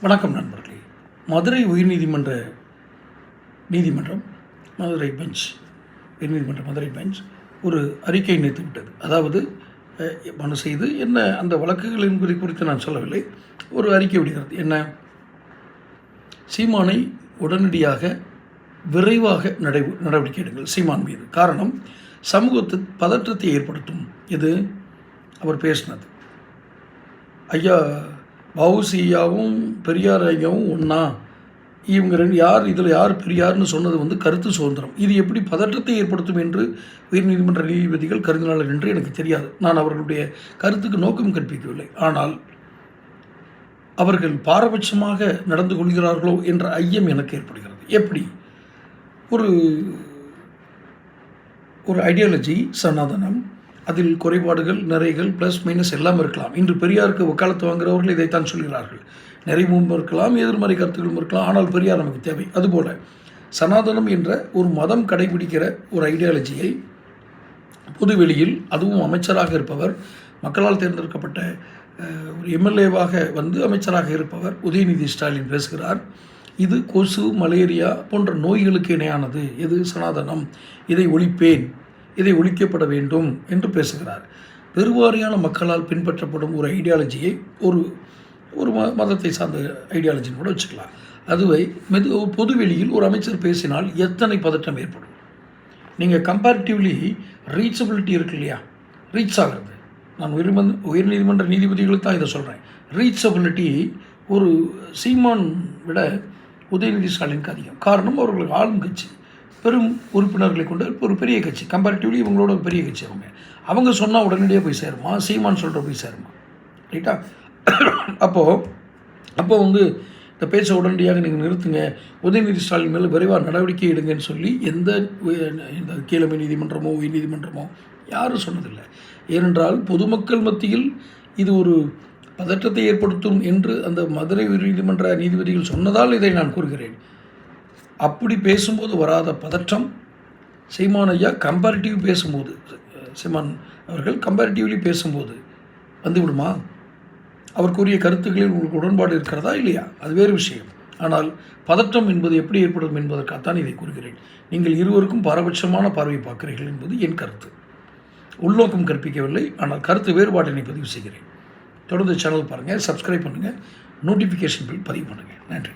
வணக்கம் நண்பர்களே. மதுரை உயர்நீதிமன்ற நீதிமன்றம் மதுரை பெஞ்ச் உயர்நீதிமன்ற மதுரை பெஞ்ச் ஒரு அறிக்கை நிறுத்தி விட்டது. அதாவது மனு செய்து என்ன அந்த வழக்குகள் குறி குறித்து நான் சொல்லவில்லை. ஒரு அறிக்கை விடுகிறது. என்ன? சீமானை உடனடியாக விரைவாக நடை நடவடிக்கை எடுங்கள் சீமான் மீது. காரணம் சமூகத்து பதற்றத்தை ஏற்படுத்தும். இது அவர் பேசினது. ஐயா வவுசியாவும் பெரியார் ஐயாவும் ஒன்றா இவங்க ரெண்டு யார்? இதில் யார் பெரியார்னு சொன்னது வந்து கருத்து சுதந்திரம். இது எப்படி பதற்றத்தை ஏற்படுத்தும் என்று உயர்நீதிமன்ற நீதிபதிகள் கருதினார்கள் என்று எனக்கு தெரியாது. நான் அவர்களுடைய கருத்துக்கு நோக்கம் கற்பிக்கவில்லை. ஆனால் அவர்கள் பாரபட்சமாக நடந்து கொள்கிறார்களோ என்ற ஐயம் எனக்கு ஏற்படுகிறது. எப்படி? ஒரு ஒரு ஐடியாலஜி சனாதனம் அதில் குறைபாடுகள் நிறைகள் ப்ளஸ் மைனஸ் எல்லாம் இருக்கலாம். இன்று பெரியாருக்கு வக்காலத்து வாங்குகிறவர்கள் இதைத்தான் சொல்கிறார்கள். நிறைவும் இருக்கலாம் எதிர்மறை கருத்துக்களும் இருக்கலாம் ஆனால் பெரியார் நமக்கு தேவை. அதுபோல சனாதனம் என்ற ஒரு மதம் கடைபிடிக்கிற ஒரு ஐடியாலஜியை பொதுவெளியில் அதுவும் அமைச்சராக இருப்பவர் மக்களால் தேர்ந்தெடுக்கப்பட்ட ஒரு எம்எல்ஏவாக வந்து அமைச்சராக இருப்பவர் உதயநிதி ஸ்டாலின் பேசுகிறார். இது கொசு மலேரியா போன்ற நோய்களுக்கு இணையானது. எது? சனாதனம். இதை ஒழிப்பேன். இதை ஒழிக்கப்பட வேண்டும் என்று பேசுகிறார். பெருவாரியான மக்களால் பின்பற்றப்படும் ஒரு ஐடியாலஜியை ஒரு ஒரு ம மதத்தை சார்ந்த ஐடியாலஜின்னு கூட வச்சுக்கலாம். அதுவை மெது பொதுவெளியில் ஒரு அமைச்சர் பேசினால் எத்தனை பதட்டம் ஏற்படும்? நீங்கள் கம்பேரிட்டிவ்லி ரீச்சபிலிட்டி இருக்கு இல்லையா? ரீச் ஆகிறது. நான் உயர்மன் உயர்நீதிமன்ற நீதிபதிகளுக்கு தான் இதை சொல்கிறேன் ரீச்சபிலிட்டி ஒரு சீமான் விட உதயநிதி ஸ்டாலினுக்கு அதிகம். காரணம் அவர்களுக்கு ஆளும் கட்சி. பெரும் உறுப்பினர்களை கொண்ட ஒரு பெரிய கட்சி. கம்பேரிட்டிவ்லி இவங்களோட ஒரு பெரிய கட்சி அவங்க. அவங்க சொன்னால் உடனடியாக போய் சேருமா? சீமான் சொல்கிற போய் சேருமா? ரைட்டா? அப்போது அப்போ வந்து இந்த பேச்சை உடனடியாக நீங்கள் நிறுத்துங்க. உதயநிதி ஸ்டாலின் மேலே விரைவாக நடவடிக்கை எடுங்கன்னு சொல்லி எந்த இந்த கீழமை நீதிமன்றமோ உயர் நீதிமன்றமோ யாரும் சொன்னதில்லை. ஏனென்றால் பொதுமக்கள் மத்தியில் இது ஒரு பதற்றத்தை ஏற்படுத்தும் என்று அந்த மதுரை உயர் நீதிமன்ற நீதிபதிகள் சொன்னதால் இதை நான் கூறுகிறேன். அப்படி பேசும்போது வராத பதற்றம். சீமான் ஐயா கம்பேரிட்டிவ் பேசும்போது சீமான் அவர்கள் கம்பேரிட்டிவ்லி பேசும்போது வந்து விடுமா அவருக்குரிய கருத்துக்களில் உங்களுக்கு உடன்பாடு இருக்கிறதா இல்லையா? அது வேறு விஷயம். ஆனால் பதற்றம் என்பது எப்படி ஏற்படும் என்பதற்காகத்தான் இதை கூறுகிறேன். நீங்கள் இருவருக்கும் பாரபட்சமான பார்வை பார்க்கிறீர்கள் என்பது என் கருத்து. உள்நோக்கம் கற்பிக்கவில்லை ஆனால் கருத்து வேறுபாட்டினை பதிவு செய்கிறேன். தொடர்ந்து சேனல் பாருங்கள் சப்ஸ்கிரைப் பண்ணுங்கள் நோட்டிஃபிகேஷன் பில் பதிவு பண்ணுங்கள் நன்றி.